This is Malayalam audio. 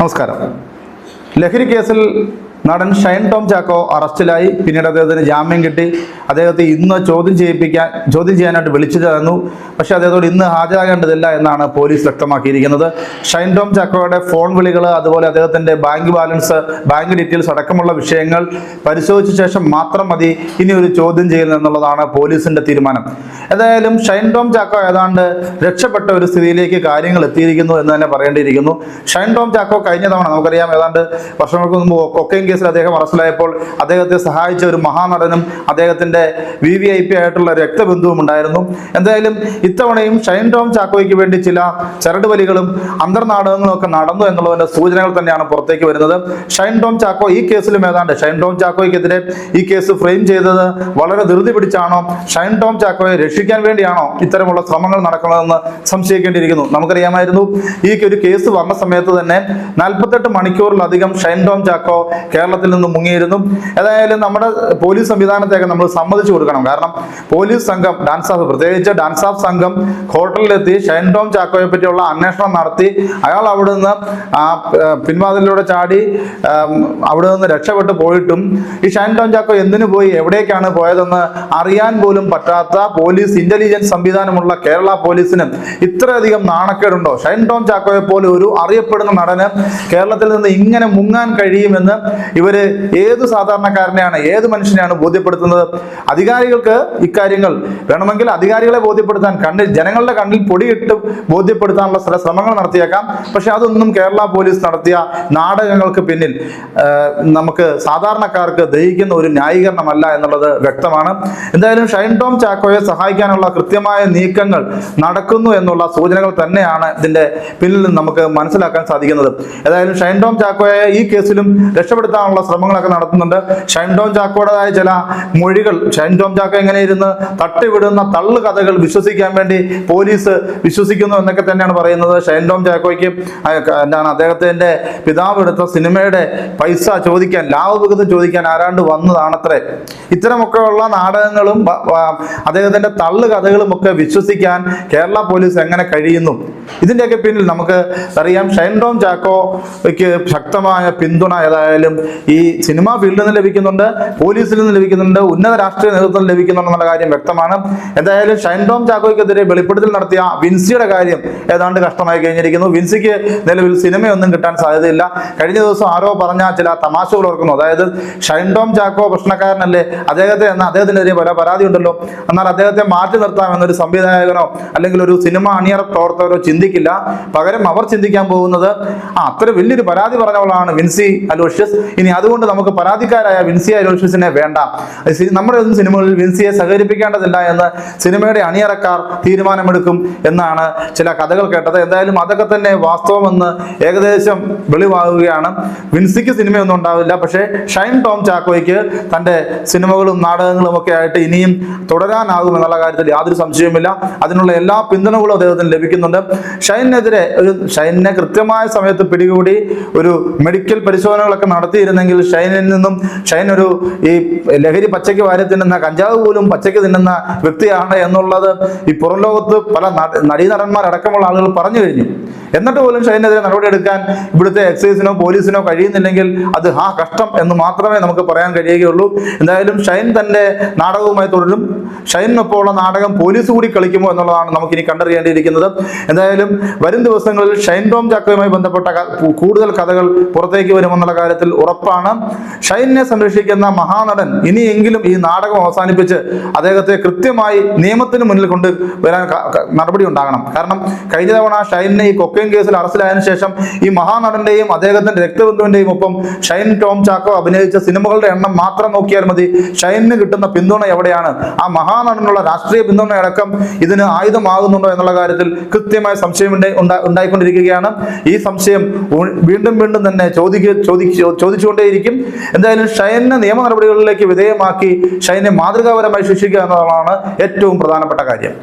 നമസ്കാരം. ലഹരി കേസിൽ നടൻ ഷൈൻ ടോം ചാക്കോ അറസ്റ്റിലായി. പിന്നീട് അദ്ദേഹത്തിന് ജാമ്യം കിട്ടി. അദ്ദേഹത്തെ ഇന്ന് ചോദ്യം ചെയ്യിപ്പിക്കാൻ ചോദ്യം ചെയ്യാനായിട്ട് വിളിച്ചു ചേർന്നു പക്ഷേ അദ്ദേഹത്തോട് ഇന്ന് ഹാജരാകേണ്ടതില്ല എന്നാണ് പോലീസ് വ്യക്തമാക്കിയിരിക്കുന്നത്. ഷൈൻ ടോം ചാക്കോയുടെ ഫോൺ വിളികൾ അതുപോലെ അദ്ദേഹത്തിന്റെ ബാങ്ക് ബാലൻസ് ബാങ്ക് ഡീറ്റെയിൽസ് അടക്കമുള്ള വിഷയങ്ങൾ പരിശോധിച്ച ശേഷം മാത്രം മതി ഇനി ഒരു ചോദ്യം ചെയ്യൽ എന്നുള്ളതാണ് പോലീസിന്റെ തീരുമാനം. ഏതായാലും ഷൈൻ ടോം ചാക്കോ ഏതാണ്ട് രക്ഷപ്പെട്ട ഒരു സ്ഥിതിയിലേക്ക് കാര്യങ്ങൾ എത്തിയിരിക്കുന്നു എന്ന് തന്നെ പറയേണ്ടിയിരിക്കുന്നു. ഷൈൻ ടോം ചാക്കോ കഴിഞ്ഞ തവണ നമുക്കറിയാം ഏതാണ്ട് വർഷങ്ങൾക്ക് മുമ്പ് കൊക്കൈൻ കേസിൽ അദ്ദേഹം അറസ്റ്റിലായപ്പോൾ അദ്ദേഹത്തെ സഹായിച്ച ഒരു മഹാനടനും അദ്ദേഹത്തിന്റെ വി വി ഐ പി ആയിട്ടുള്ള രക്തബന്ധുവും ഉണ്ടായിരുന്നു. എന്തായാലും ഇത്തവണയും ഷൈൻ ടോം ചാക്കോയ്ക്ക് വേണ്ടി ചില ചരടുവലികളും അന്തർനാടകങ്ങളും ഒക്കെ നടന്നു എന്നുള്ളതിന്റെ സൂചനകൾ തന്നെയാണ് പുറത്തേക്ക് വരുന്നത്. ഷൈൻ ടോം ചാക്കോ ഈ കേസിലും ഏതാണ്ട്? ഷൈൻ ടോം ചാക്കോയ്ക്കെതിരെ ഈ കേസ് ഫ്രെയിം ചെയ്തത് വളരെ ധൃതി പിടിച്ചാണോ? ഷൈൻ ടോം ചാക്കോയെ രക്ഷിക്കാൻ വേണ്ടിയാണോ ഇത്തരമുള്ള ശ്രമങ്ങൾ നടക്കുന്നതെന്ന് സംശയിക്കേണ്ടിയിരിക്കുന്നു. നമുക്കറിയാമായിരുന്നു ഈ ഒരു കേസ് വന്ന സമയത്ത് തന്നെ നാൽപ്പത്തെട്ട് മണിക്കൂറിലധികം ഷൈൻ ടോം ചാക്കോ കേരളത്തിൽ നിന്ന് മുങ്ങിയിരുന്നു. ഏതായാലും നമ്മുടെ പോലീസ് സംവിധാനത്തെയൊക്കെ നമ്മൾ സമ്മതിച്ചു കൊടുക്കണം. കാരണം പോലീസ് സംഘം ഡാൻസ് ഓഫ് പ്രത്യേകിച്ച് ഡാൻസ് ഓഫ് സംഘം ഹോട്ടലിലെത്തി ഷൈൻ ടോം ചാക്കോയെ പറ്റിയുള്ള അന്വേഷണം നടത്തി. അയാൾ അവിടെ നിന്ന് ആ പിൻവാതിലൂടെ ചാടി അവിടെ നിന്ന് രക്ഷപ്പെട്ട് പോയിട്ടും ഈ ഷൈൻ ടോം ചാക്കോ എന്തിനു പോയി എവിടേക്കാണ് പോയതെന്ന് അറിയാൻ പോലും പറ്റാത്ത പോലീസ് ഇന്റലിജൻസ് സംവിധാനമുള്ള കേരള പോലീസിന് ഇത്രയധികം നാണക്കേടുണ്ടോ? ഷൈൻ ടോം ചാക്കോയെ പോലെ ഒരു അറിയപ്പെടുന്ന നടന് കേരളത്തിൽ നിന്ന് ഇങ്ങനെ മുങ്ങാൻ കഴിയുമെന്ന് ഇവർ ഏത് സാധാരണക്കാരനെയാണ് ഏത് മനുഷ്യനെയാണ് ബോധ്യപ്പെടുത്തുന്നത്? അധികാരികൾക്ക് ഇക്കാര്യങ്ങൾ വേണമെങ്കിൽ അധികാരികളെ ബോധ്യപ്പെടുത്താൻ കണ്ണിൽ ജനങ്ങളുടെ കണ്ണിൽ പൊടിയിട്ട് ബോധ്യപ്പെടുത്താനുള്ള ചില ശ്രമങ്ങൾ നടത്തിയേക്കാം. പക്ഷെ അതൊന്നും കേരള പോലീസ് നടത്തിയ നാടകങ്ങൾക്ക് പിന്നിൽ നമുക്ക് സാധാരണക്കാർക്ക് ദഹിക്കുന്ന ഒരു ന്യായീകരണമല്ല എന്നുള്ളത് വ്യക്തമാണ്. എന്തായാലും ഷൈൻ ടോം ചാക്കോയെ സഹായിക്കാനുള്ള കൃത്യമായ നീക്കങ്ങൾ നടക്കുന്നു എന്നുള്ള സൂചനകൾ തന്നെയാണ് ഇതിന്റെ പിന്നിൽ നിന്ന് നമുക്ക് മനസ്സിലാക്കാൻ സാധിക്കുന്നത്. ഏതായാലും ഷൈൻ ടോം ചാക്കോയെ ഈ കേസിലും രക്ഷപ്പെടുത്താനുള്ള ശ്രമങ്ങളൊക്കെ നടത്തുന്നുണ്ട്. ഷൈൻ ടോം ചാക്കോയുടേതായ ചില മൊഴികൾ ഷൈൻ ടോം ചാക്ക എങ്ങനെ ഇരുന്ന് തട്ടിവിടുന്ന തള്ളു കഥകൾ വിശ്വസിക്കാൻ വേണ്ടി പോലീസ് വിശ്വസിക്കുന്നു എന്നൊക്കെ തന്നെയാണ് പറയുന്നത്. ഷൈൻ ടോം ചാക്കോയ്ക്ക് എന്താണ് അദ്ദേഹത്തിന്റെ പിതാവ് എടുത്ത സിനിമയുടെ പൈസ ചോദിക്കാൻ ലാഭവിഹിതം ചോദിക്കാൻ ആരാണ്ട് വന്നതാണത്രേ. ഇത്തരമൊക്കെയുള്ള നാടകങ്ങളും അദ്ദേഹത്തിന്റെ തള്ളു കഥകളും ഒക്കെ വിശ്വസിക്കാൻ കേരള പോലീസ് എങ്ങനെ കഴിയുന്നു? ഇതിന്റെയൊക്കെ പിന്നിൽ നമുക്ക് അറിയാം ഷൈൻ ടോം ചാക്കോയ്ക്ക് ശക്തമായ പിന്തുണ ഏതായാലും ഈ സിനിമാ ഫീൽഡിൽ നിന്ന് ലഭിക്കുന്നുണ്ട് പോലീസിൽ നിന്ന് ലഭിക്കുന്നുണ്ട് ഉന്നത രാഷ്ട്രീയ നേതൃത്വം ലഭിക്കുന്നുണ്ടെന്നുള്ള കാര്യം വ്യക്തമാണ്. എന്തായാലും ഷൈൻഡോം ചാക്കോയ്ക്കെതിരെ വെളിപ്പെടുത്തൽ നടത്തിയ വിൻസിയുടെ കാര്യം ഏതാണ്ട് കഷ്ടമായി കഴിഞ്ഞിരിക്കുന്നു. വിൻസിക്ക് നിലവിൽ സിനിമയൊന്നും കിട്ടാൻ സാധ്യതയില്ല. കഴിഞ്ഞ ദിവസം ആരോ പറഞ്ഞ ചില തമാശകൾ ഓർക്കുന്നു. അതായത് ഷൈൻഡോം ചാക്കോ പ്രശ്നക്കാരനല്ലേ? അദ്ദേഹത്തെ എന്ന അദ്ദേഹത്തിനെതിരെ പല പരാതി ഉണ്ടല്ലോ. എന്നാൽ അദ്ദേഹത്തെ മാറ്റി നിർത്താം എന്നൊരു സംവിധായകനോ അല്ലെങ്കിൽ ഒരു സിനിമ അണിയറ പ്രവർത്തകരോ ചിന്തിക്കില്ല. പകരം അവർ ചിന്തിക്കാൻ പോകുന്നത് ആ അത്ര വലിയൊരു പരാതി പറഞ്ഞവളാണ് വിൻസി അലോഷ്യസ്. ഇനി അതുകൊണ്ട് നമുക്ക് പരാതിക്കാരായ വിൻസി അലോഷ്യസിനെ വേണ്ട. നമ്മുടെ ഒന്നും സിനിമകളിൽ വിൻസിയെ സഹകരിപ്പിക്കേണ്ടതില്ല എന്ന് സിനിമയുടെ അണിയറക്കാർ തീരുമാനമെടുക്കും എന്നാണ് ചില കഥകൾ കേട്ടത്. എന്തായാലും അതൊക്കെ തന്നെ വാസ്തവമെന്ന് ഏകദേശം വെളിവാകുകയാണ്. വിൻസിക്ക് സിനിമയൊന്നും ഉണ്ടാവില്ല. പക്ഷേ ഷൈൻ ടോം ചാക്കോയ്ക്ക് തന്റെ സിനിമകളും നാടകങ്ങളും ഒക്കെ ആയിട്ട് ഇനിയും തുടരാനാകും എന്നുള്ള കാര്യത്തിൽ യാതൊരു സംശയവുമില്ല. അതിനുള്ള എല്ലാ പിന്തുണകളും അദ്ദേഹത്തിന് ലഭിക്കുന്നുണ്ട്. ഷൈനെതിരെ ഒരു ഷൈനെ കൃത്യമായ സമയത്ത് പിടികൂടി ഒരു മെഡിക്കൽ പരിശോധനകളൊക്കെ നടത്തിയിരുന്നെങ്കിൽ ഷൈനിൽ നിന്നും ഷൈൻ ഒരു ഈ ലഹരി പച്ചയ്ക്ക് വാരി തിന്നുന്ന കഞ്ചാവ് പോലും പച്ചയ്ക്ക് തിന്നുന്ന വ്യക്തിയാണ് എന്നുള്ളത് ഈ പുറം ലോകത്ത് പല നട- നടീനടന്മാരടക്കമുള്ള ആളുകൾ പറഞ്ഞു കഴിഞ്ഞു. എന്നിട്ട് പോലും ഷൈനെതിരെ നടപടിയെടുക്കാൻ ഇവിടുത്തെ എക്സൈസിനോ പോലീസിനോ കഴിയുന്നില്ലെങ്കിൽ അത് ആ കഷ്ടം എന്ന് മാത്രമേ നമുക്ക് പറയാൻ കഴിയുകയുള്ളൂ. എന്തായാലും ഷൈൻ തന്റെ നാടകവുമായി തുടരും. ഷൈനിനൊപ്പമുള്ള നാടകം പോലീസ് കൂടി കളിക്കുമോ എന്നുള്ളതാണ് നമുക്ക് ഇനി കണ്ടറിയേണ്ടിയിരിക്കുന്നത്. എന്തായാലും വരും ദിവസങ്ങളിൽ ഷൈൻ ടോം ചാക്കോയുമായി ബന്ധപ്പെട്ട കൂടുതൽ കഥകൾ പുറത്തേക്ക് വരുമെന്നുള്ള കാര്യത്തിൽ ഉറപ്പാണ്. ഷൈനെ സംരക്ഷിക്കുന്ന മഹാനടൻ ഇനിയെങ്കിലും ഈ നാടകം അവസാനിപ്പിച്ച് അദ്ദേഹത്തെ കൃത്യമായി നിയമത്തിന് മുന്നിൽ കൊണ്ട് വരാൻ നടപടി ഉണ്ടാകണം. കാരണം കഴിഞ്ഞ തവണ ഷൈനെ ഈ കൊക്കൈൻ കേസിൽ അറസ്റ്റിലായതിനു ശേഷം ഈ മഹാനടന്റെയും അദ്ദേഹത്തിന്റെ രക്തബന്ധുവിന്റെയും ഒപ്പം ഷൈൻ ടോം ചാക്കോ അഭിനയിച്ച സിനിമകളുടെ എണ്ണം മാത്രം നോക്കിയാൽ മതി. ഷൈനിന് കിട്ടുന്ന പിന്തുണ എവിടെയാണ്? ആ മഹാനടനുള്ള രാഷ്ട്രീയ പിന്തുണ അടക്കം ഇതിന് ആയുധമാകുന്നുണ്ടോ എന്നുള്ള കാര്യത്തിൽ കൃത്യമായ സംശയം ഉണ്ടായി- ഉണ്ടായിക്കൊണ്ടിരിക്കുകയാണ്. ഈ സംശയം വീണ്ടും വീണ്ടും തന്നെ ചോദിക്ക ചോദിച്ചു ചോദിച്ചുകൊണ്ടേയിരിക്കും. എന്തായാലും ഷൈനെ നിയമ നടപടികളിലേക്ക് വിധേയമാക്കി ഷൈനെ മാതൃകാപരമായി ശിക്ഷിക്കുക എന്നതാണ് ഏറ്റവും പ്രധാനപ്പെട്ട കാര്യം.